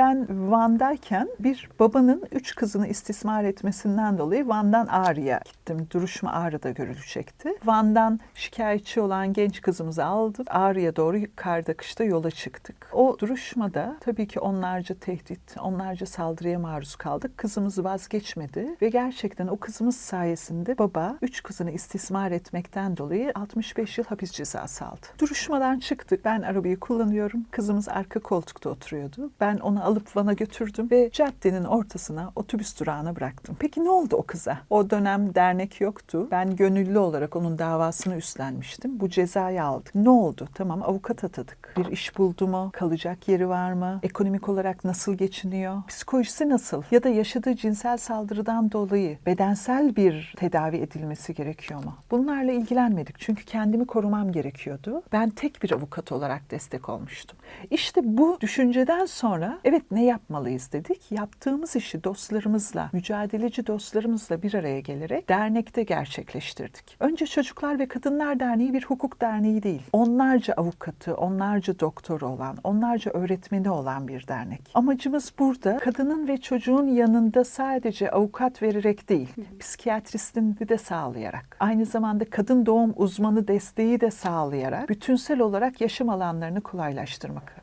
ben Van'dayken bir babanın üç kızını istismar etmesinden dolayı Van'dan Ağrı'ya gittim. Duruşma Ağrı'da görülecekti. Van'dan şikayetçi olan genç kızımızı aldık. Ağrı'ya doğru karda kışta yola çıktık. O duruşmada tabii ki onlarca tehdit, onlarca saldırıya maruz kaldık. Kızımız vazgeçmedi ve gerçekten o kızımız sayesinde baba üç kızını istismar etmekten dolayı 65 yıl hapis cezası aldı. Duruşmadan çıktık. Ben arabayı kullanıyorum. Kızımız arka koltukta oturuyordu. Ben onu alıp Van'a götürdüm ve caddenin ortasına otobüs durağına bıraktım. Peki ne oldu o kıza? O dönem dernek yoktu. Ben gönüllü olarak onun davasını üstlenmiştim. Bu cezayı aldık. Ne oldu? Tamam avukat atadık. Bir iş buldu mu? Kalacak yeri var mı? Ekonomik olarak nasıl geçiniyor? Psikolojisi nasıl? Ya da yaşadığı cinsel saldırıdan dolayı bedensel bir tedavi edilmesi gerekiyor mu? Bunlarla ilgilenmedik. Çünkü kendimi korumam gerekiyordu. Ben tek bir avukat olarak destek olmuştum. İşte bu düşünceden sonra evet ne yapmalıyız dedik. Yaptığımız işi dostlarımızla, mücadeleci dostlarımızla bir araya gelerek dernekte gerçekleştirdik. Önce Çocuklar ve Kadınlar Derneği bir hukuk derneği değil. Onlarca avukatı, onlarca doktoru olan, onlarca öğretmeni olan bir dernek. Amacımız burada kadının ve çocuğun yanında sadece avukat vererek değil, psikiyatristin de sağlayarak, aynı zamanda kadın doğum uzmanı desteği de sağlayarak bütünsel olarak yaşam alanlarını kolaylaştırmak